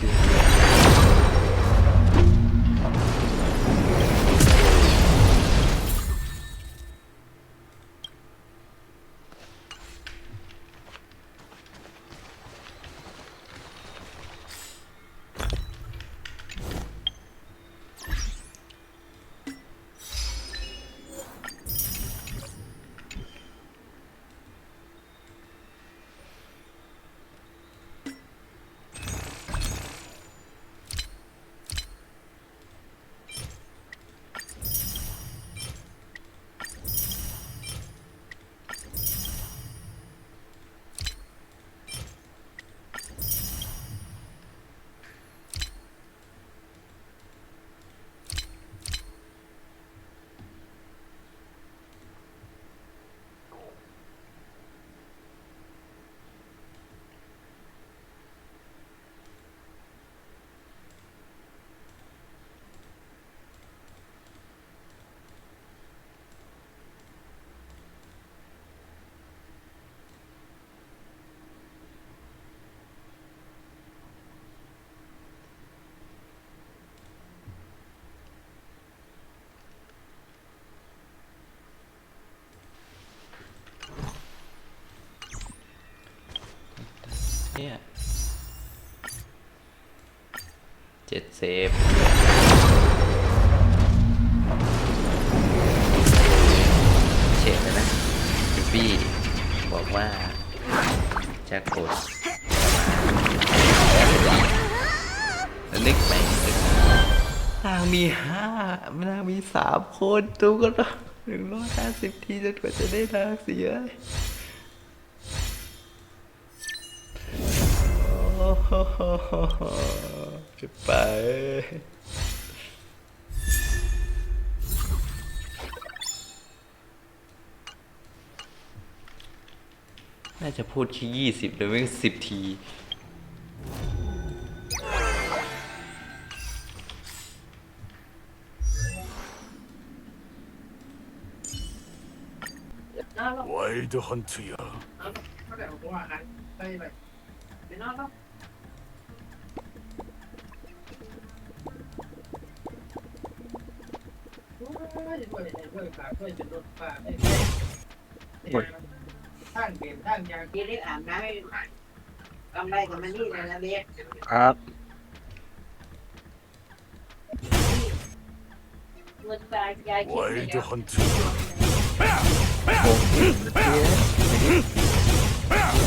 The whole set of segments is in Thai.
too. เนี่ยเจ็ดเซฟเฉดเลยนะพี่ปี้บอกว่าจะกดแล้วนึกไปนึกนางมีห้านางมีสามคนตูก็ต้องหนึ่งร้อยห้าสิบทีจนกว่าจะได้นางเสีย จะไปน่าจะพูดแค่ยี่สิบหรือไม่สิบที와일드 헌트ฮัน그 래, 뭐하 안, ท่านเปลี่ยนท่านยางเล็กอ่านน้ำกำไรกับมันนี่เลยนะเล็กครับเงินตายยายคิดเลยอะผม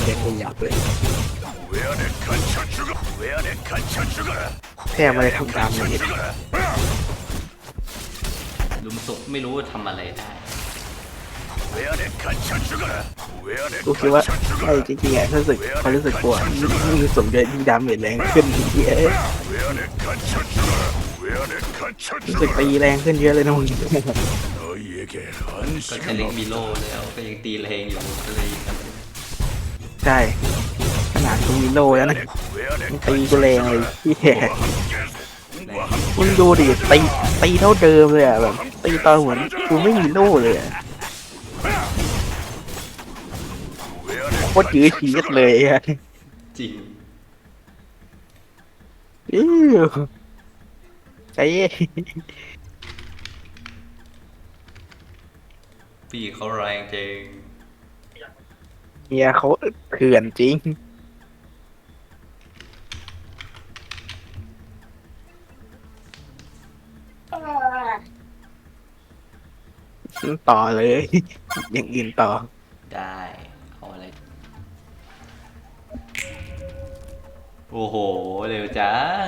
เด็กคนอยากเลยแบ้มาเลาทำตามมันเอง ลุมสุกไม่รู้ทำอะไรได้ กูคิดว่าไอ้จริงๆอะถ้สึกเขารู้สึกกลัวยิ่งรู้สึกเยอจยิ่งดาเมจแรงขึ้นเยอะรู้สึกตีแรงขึ้นเยอะเลยนะมึงก็ใชเล็กมิโลแล้วก็ยังตีแรงอยู่เลยใช่ขนาดกูมิโลแล้วนะตีกูแรงเลยที่แย่ มึงดูดิตีตีเท่าเดิมเลยอะแบบตีตอนเหมือนกูไม่มีโล่เลยอะโคตรยื้อชีวิตเลยอะจริงอิ้วใจเย็นพี่เขาแรงจริงเมียเขาเถื่อนจริง ต่อเลย อย่างอื่นต่อ ได้เอาอะไร โอ้โห เร็วจัง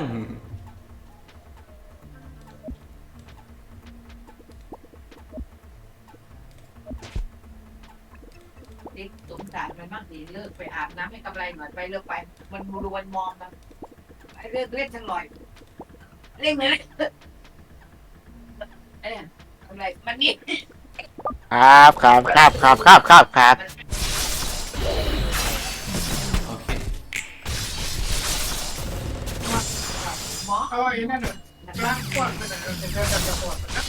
เล็กสงสารมันมากดีเลิกไปอาบน้ำให้กำไรหน่อยไปเลิกไป มันรวนมองมันไปเลิกเล่นสักหน่อยเล่นเลยไอ้เนี่ยกำไรมันนี่ ครับครับครับครับครับครับครับโอเคหมอเอาไอ้นั่นน่ะล้างกว้างนั่นน่ะจะจะจะจะปวดนะ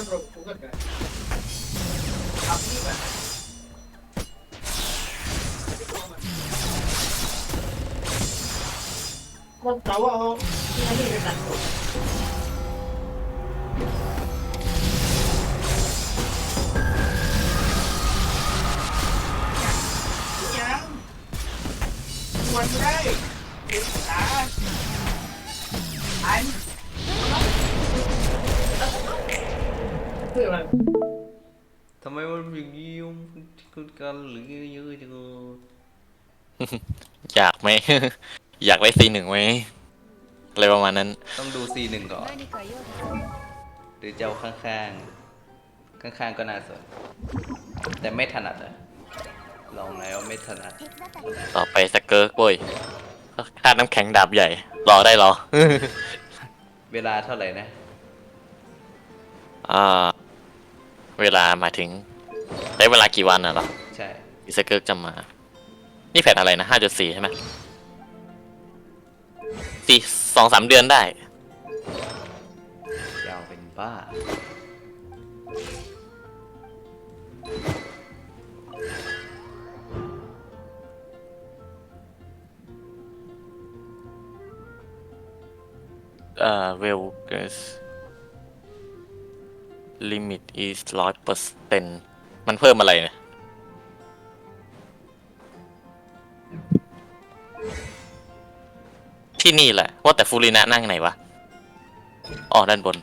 หน้าตำรวจกูก็เกิดทำนี่แบบคนเืออะไรทำไมมันอย่างนี้คุณกันหรือเยอะจังอยากไหม อยากได้ซีหนึ่งไหมอะไรประมาณนั้น ต้องดูซีหนึ่งก่อน หรือจะเอาข้างๆ ข้างๆก็น่าสน แต่ไม่ถนัดอะลองแล้วไม่ถนัด ต่อไปสเกิร์กเว้ยค่าน้ำแข็งดาบใหญ่ รอได้หรอ เวลาเท่าไหร่นะ อ่า เวลาหมายถึงได้เวลากี่วันน่ะเหรอใช่ที่สเกิร์กจะมา นี่แผ่นอะไรนะห้าจุดสี่ใช่ไหมสี่สองสามเดือนได้ ยาวเป็นบ้า เอ่อ ลิมิตอีสร้อยเปอร์เซ็นมันเพิ่มอะไรเนี่ยที่นี่แหละ ว่าแต่ฟูรินะนั่งไหนวะ อ๋อ ด้านบน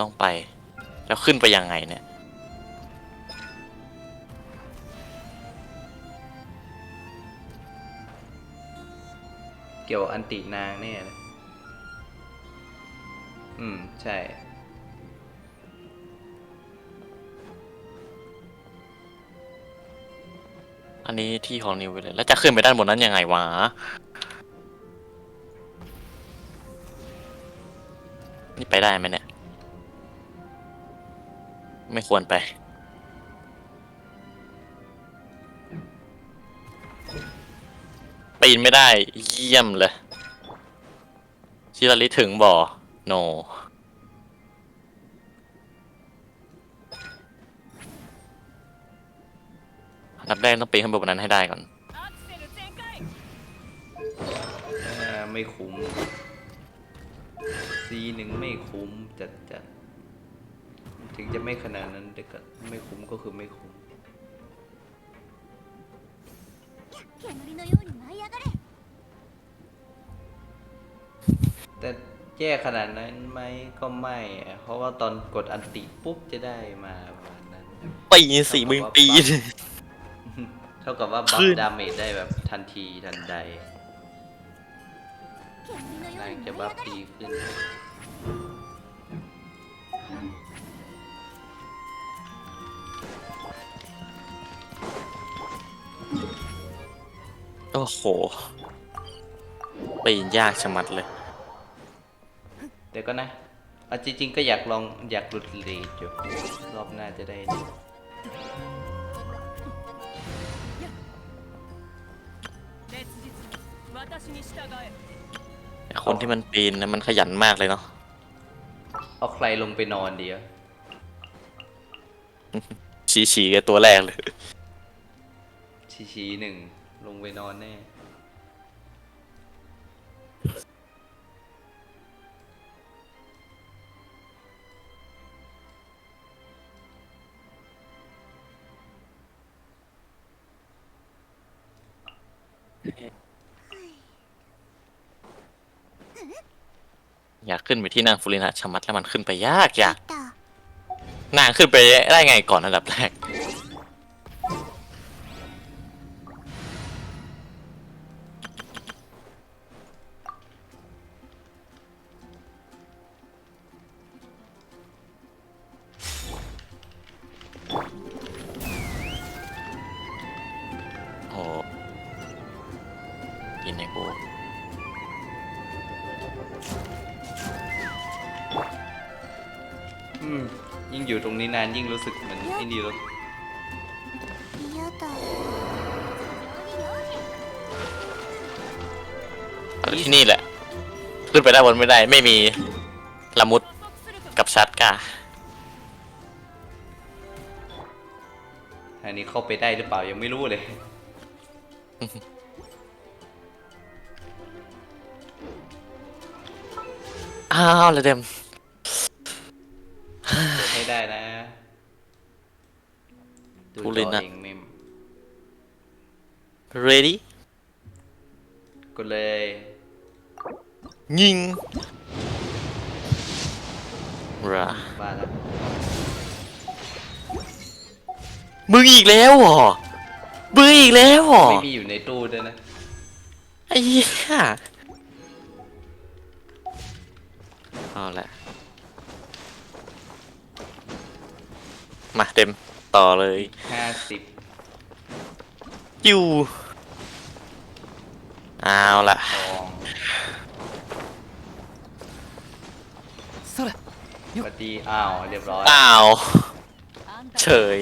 ต้องไป แล้วขึ้นไปยังไงเนี่ย เกี่ยวอันตินางเนี่ย อืม ใช่ อันนี้ที่ของนิวไปเลย แล้วจะขึ้นไปด้านบนนั้นยังไงวะ นี่ไปได้ไหมเนี่ย ไม่ควรไป ปีนไม่ได้เยี่ยมเลยชิราลิถึงบ่อ โน อันดับแรกต้องปีนขึ้นไปบนนั้นให้ได้ก่อน アクセル全開 อ่าไม่คุ้ม ซีหนึ่งไม่คุ้มจัดจัดถึงจะไม่ขนาดนั้นแต่ก็ไม่คุ้มก็คือไม่คุ้ม 煙のように舞い上がれ แต่ แย่ขนาดนั้นไหมก็ไม่เพราะว่าตอนกดอันติปุ๊บจะได้มาประมาณนั้น ปีสี่หมื่นปีเท่ากับว่าบัฟดาเมจได้แบบทันทีทันใดนางจะบัฟตีขึ้น โอ้โห ปีนยากชะมัดเลย ดี๋ยวก็นะเอาจริงๆก็อยากลองอยากหลุดรีจูรอบหน้าจะได้คนที่มันปีนนะมันขยันมากเลยเนาะเอาใครลงไปนอนดีอะชีชีแกตัวแรกเลย ชีชีหนึ่งลงไปนอนแน่ อยากขึ้นไปที่นางฟูรินะชะมัดแล้วมันขึ้นไปยากยากたนางขึ้นไปได้ไงก่อนอันดับแรก โอ้ินไอ้กูอืยิ่งอยู่ตรงนี้นานยิ่งรู้สึกเหมือนไอ้นี่รถที่นี่แหละ ขึ้นไปด้านบนไม่ได้ ไม่มีละมุดกับชัดก้าอันนี้เข้าไปได้หรือเปล่ายังไม่รู้เลย อ้าวแล้วเดมกดให้ได้นะดูผู้จเล่นอนะเองเมม ready กดเลย ยิงระบ้าแล้วมึงอีกแล้วเหรอมึงอีกแล้วเหรอไม่มีอยู่ในตู้ด้วยนะไอ้เหี้ย เอาละมาเต็มต่อเลยห้าสิบอยู่เอาละสองสวัสดีอ้าวเรียบร้อยอ้าวเฉย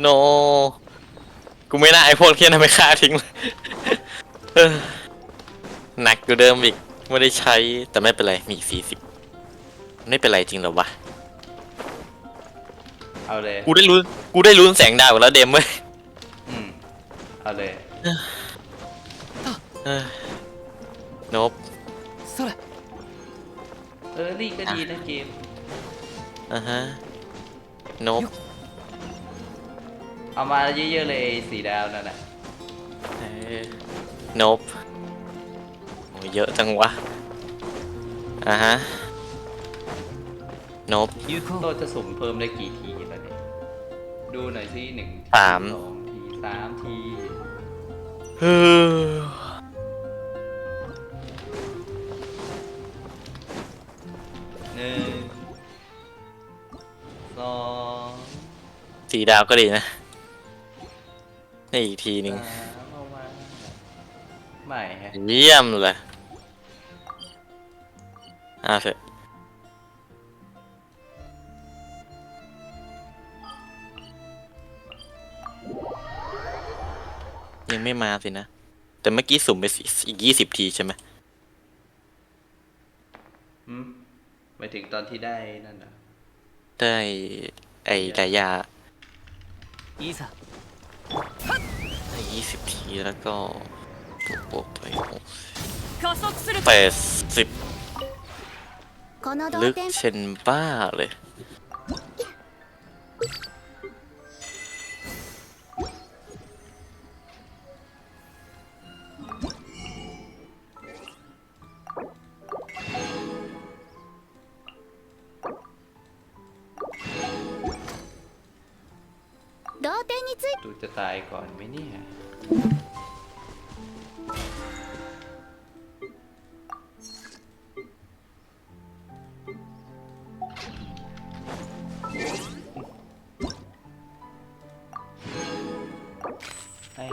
โน กูไม่น่าไอพวกที่นั่นไม่ฆ่าทิ้งเลยเออหนักกว่าเดิมอีก ไม่ได้ใช้แต่ไม่เป็นไร มีสี่สิบไม่เป็นไรจริงเหรอวะ เอาเลยกูได้รู้กูได้รู้แสงดาวแล้วเดมเว้ยอืมเอาเลย เออโนบเออรี่ก็ดีนะเกม อ่าฮะโนบ เอามาเยอะๆเลยไอ้สีดาวนั่นแหละโนบโอ้ยเยอะจังวะ อ่าฮะโนบ โตจะสุ่มเพิ่มได้กี่ทีแล้วเนี่ยดูหน่อยสิหนึ่งทีสามสองทีสามทีเฮ้อหนึ่งสอง สีดาวก็ดีนะ นี่อีกทีหนึ่งสามเอามาไม่ฮะเยี่ยมเลยอ่าเถอะยังไม่มาสินะ แต่เมื่อกี้สุ่มไปสิอีกยี่สิบทีใช่ไหมอืมหมายถึงตอนที่ได้นั่นน่ะได้ไอ้ไดายาได้ ยี่สิบทีแล้วก็บวกไปหกแปดสิบลึกเช่นบ้าเลยดูจะตายก่อนไหมเนี่ย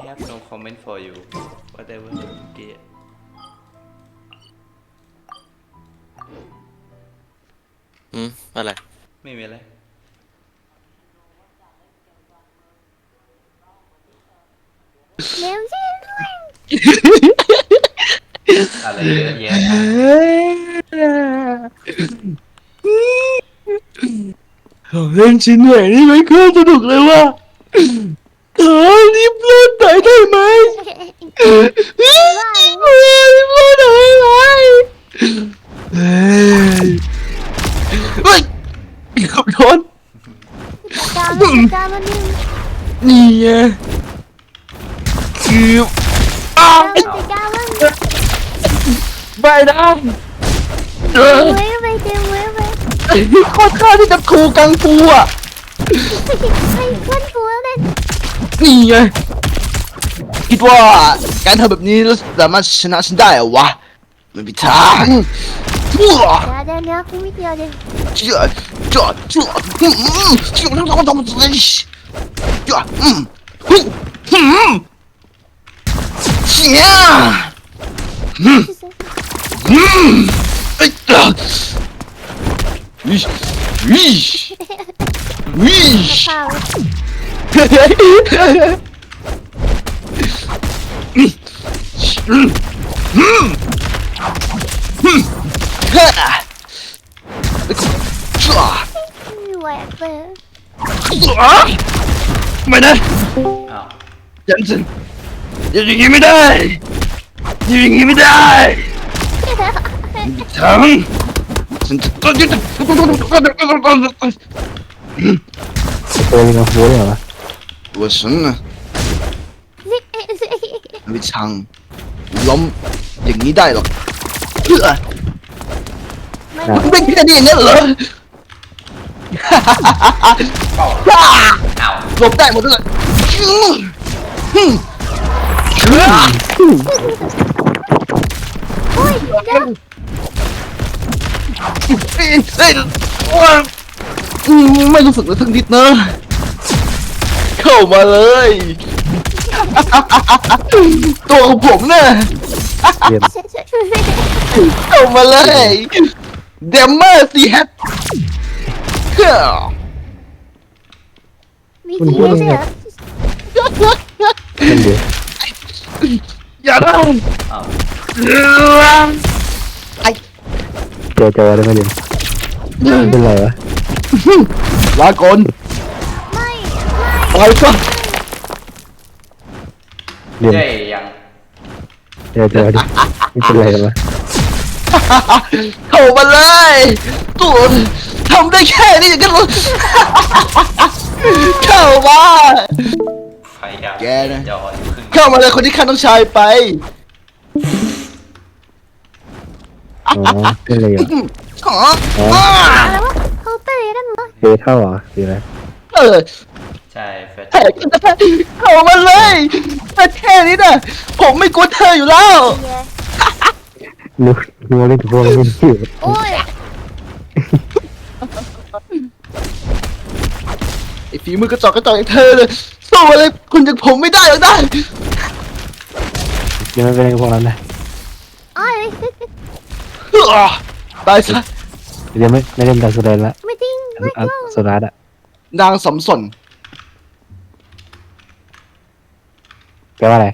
have no comment for you whatever you get อืมอะไร ไม่มีอะไร เร็วสิอะไรเยอะแยะของเล่นชิ้นใหญ่นี่ไม่เคยสนุกเลยว่ะ เออรีบรอดหน่ได้ไหมรีบรอดหน่อยไหมเฮ้ยขับโดนจามันจามันนี่นี่ไงคืออ้าวจม่ได้เออไปเต็มเว้ยไปโคตรข้าที่จะครูกังฟูอะ ไงคิดว่าการทำแบบนี้เราสามารถชนะฉันได้เอวะไม่มีทางชั่วเดี๋ยวเดี๋ยวกูไม่เดียวจ้าจ้วเชื่อเชื่จ้ชื่ออืมเชื่อแล้าต้องทำอะไรเชื่ออืมฮึฮึเชี่ยฮึฮึไอ้ตาวิวิวิ แหวกเลยไม่นะจันสันอย่าอย่างนี้ไม่ได้อย่าอย่างนี้ไม่ได้ทั้งฉันจะต้องยึดตัวเองเอาหัวเลยเหรอ ตัวฉันนะไม่ช่างล้มอย่างนี้ได้หรอกเพื่อมึงเป็นแค่นี้อย่างนั้นเหรออ้าวหลบได้หมดเลยอืมอืมเฮ้ยเฮ้ยว่าอืมไม่รู้สึกเลยสักนิดนะ เข้ามาเลย ตัวของผมเนี่ยเกมเข้ามาเลยเดมเมอร์ซีแฮทเฮ้ยมีทีด้วยเหรอเป็นเดียวอย่าได้อ้าวเจอเจอได้ไหมเดียวเป็นไรวะลาก่อนไม่ ไปซะเดียวเย้ยังเจอเจอดิไม่เป็นไรกันวะเข้ามาเลยตัวทำได้แค่นี้อย่างนั้นเหรอเข้ามาไฟดับแกนะจออยู่ครึ่งเข้ามาเลยคนที่ฆ่าน้องชายไปอ๋อเป็นไรอะอ๋ออ๋ออะไรวะเขาเตะนั่นเหรอเดเท่าเหรอหรืออะไรเออ ใช่แฟชแหกเข้ามาเลยแต่แค่นี้นะผมไม่กลัวเธออยู่แล้วเย้นึกนึกว่าเล่นกับพวกเล่นที่โอ้ยไอ้ฝีมือกระจอกกระจอกอย่างเธอเลยสู้อะไรคนอย่างผมไม่ได้หรอกได้ยังไม่เป็นไรกับพวกนั้นนะอ้อยอะตายซะเดี๋ยวไม่ไม่เล่นการแสดงละไม่จริงไม่อะจริงโซดาอะนางสำสน แปลว่าอะไร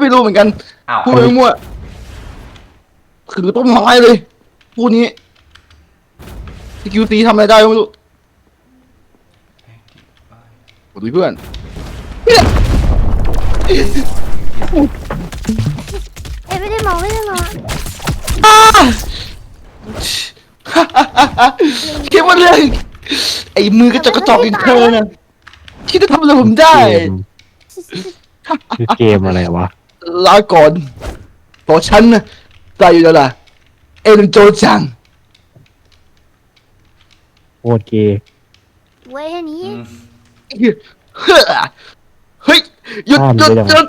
ไม่รู้เหมือนกันอ้าวพูดไปมั่วคือต้นไม้เลยพูดนี้สกิลตีทำอะไรได้ไม่รู้โอ้ยเพื่อนเนี่ยเอ้ยไม่ได้มองไม่ได้มองอ่าคิดว่าเรื่องไอ้มือกระจอกกระจอกอย่างเธอน่ะที่จะทำอะไรผมได้ เกม คือเกมอะไรวะ ลาก่อนเพราะฉันน่ะตายอยู่แล้วล่ะ เอ็นโจจัง โคตรเกย์เว้ยอันนี้อืมเฮ้ยเฮ้ยหยุดหยุดหยุด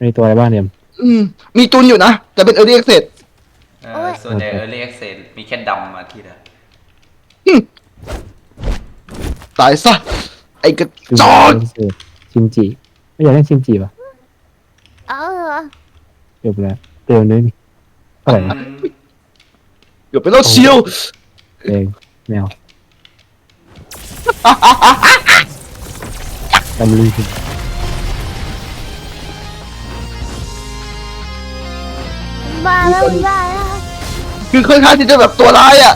มีตัวอะไรบ้างเนี่ยอืมมีตุนอยู่นะ แต่เป็นเอ r รี y เ c ส s เออส่วนใหญ่ early access มีแค่ดำมาที่เดียวตายซะ ไอ้กระคือจอก ชินจิไม่อยากเล่นชินจิป่ะเออจบแล้วเตียวนึงเท่าไหร่นะอืมเดี๋ยวไปแล้วเชียวเองแมวตำลึงบ้าแล้วบ้าแล้วคือค่อนข้างที่จะแบบตัวร้ายอะ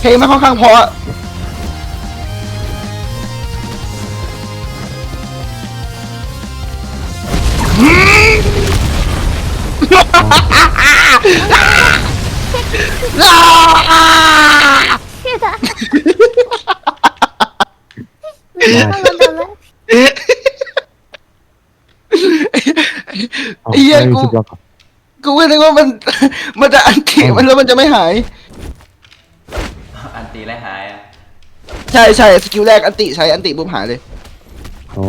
เพลงไม่ค่อนข้างเพอ อะอ่าเชื่อไม่ต้องมาทำแล้วอ๋อไอ้เหี้ยไม่มีกูคลิปล็อกเหรอกูก็นึกว่ามัน มันจะอันถีมันแล้วมันจะไม่หาย อันตีและหายอะ ใช่ใช่สกิลแรกอันติใช้อันติปุ๊บหายเลยอ๋อ